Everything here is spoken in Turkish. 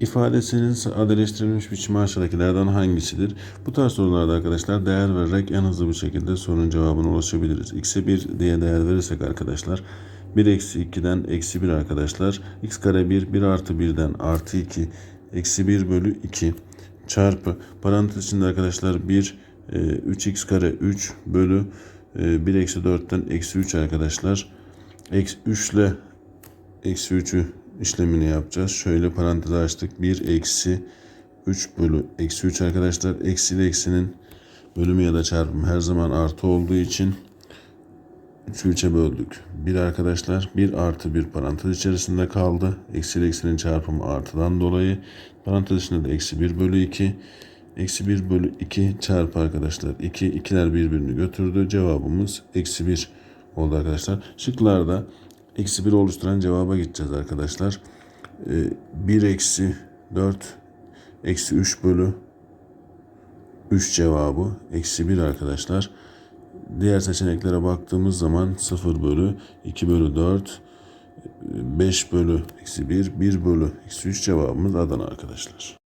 İfadesinin sadeleştirilmiş biçimi aşağıdakilerden hangisidir? Bu tarz sorularda arkadaşlar değer vererek en hızlı bir şekilde sorunun cevabına ulaşabiliriz. X'e 1 diye değer verirsek arkadaşlar 1 eksi 2'den eksi 1 arkadaşlar. X kare 1, 1 artı 1'den artı 2, eksi 1 bölü 2 çarpı parantez içinde arkadaşlar 1, e, 3x kare 3 bölü e, 1 eksi 4'ten eksi 3 arkadaşlar. Eksi 3 ile eksi 3'ü işlemini yapacağız. Şöyle parantez açtık. 1 eksi 3 bölü eksi 3 arkadaşlar. Eksi ile eksinin bölümü ya da çarpımı her zaman artı olduğu için 3'ü 3'e böldük. 1 arkadaşlar 1 artı 1 parantez içerisinde kaldı. Eksi ile eksinin çarpımı artıdan dolayı. Parantez içinde de eksi 1 bölü 2. Eksi 1 bölü 2 çarpı arkadaşlar. 2 ikiler birbirini götürdü. Cevabımız eksi 1 oldu arkadaşlar. Şıklarda eksi 1 oluşturan cevaba gideceğiz arkadaşlar. Ee, 1 eksi 4 eksi 3 bölü 3 cevabı eksi 1 arkadaşlar. Diğer seçeneklere baktığımız zaman 0 bölü 2 bölü 4 5 bölü eksi 1 1 bölü eksi 3 cevabımız Adana arkadaşlar.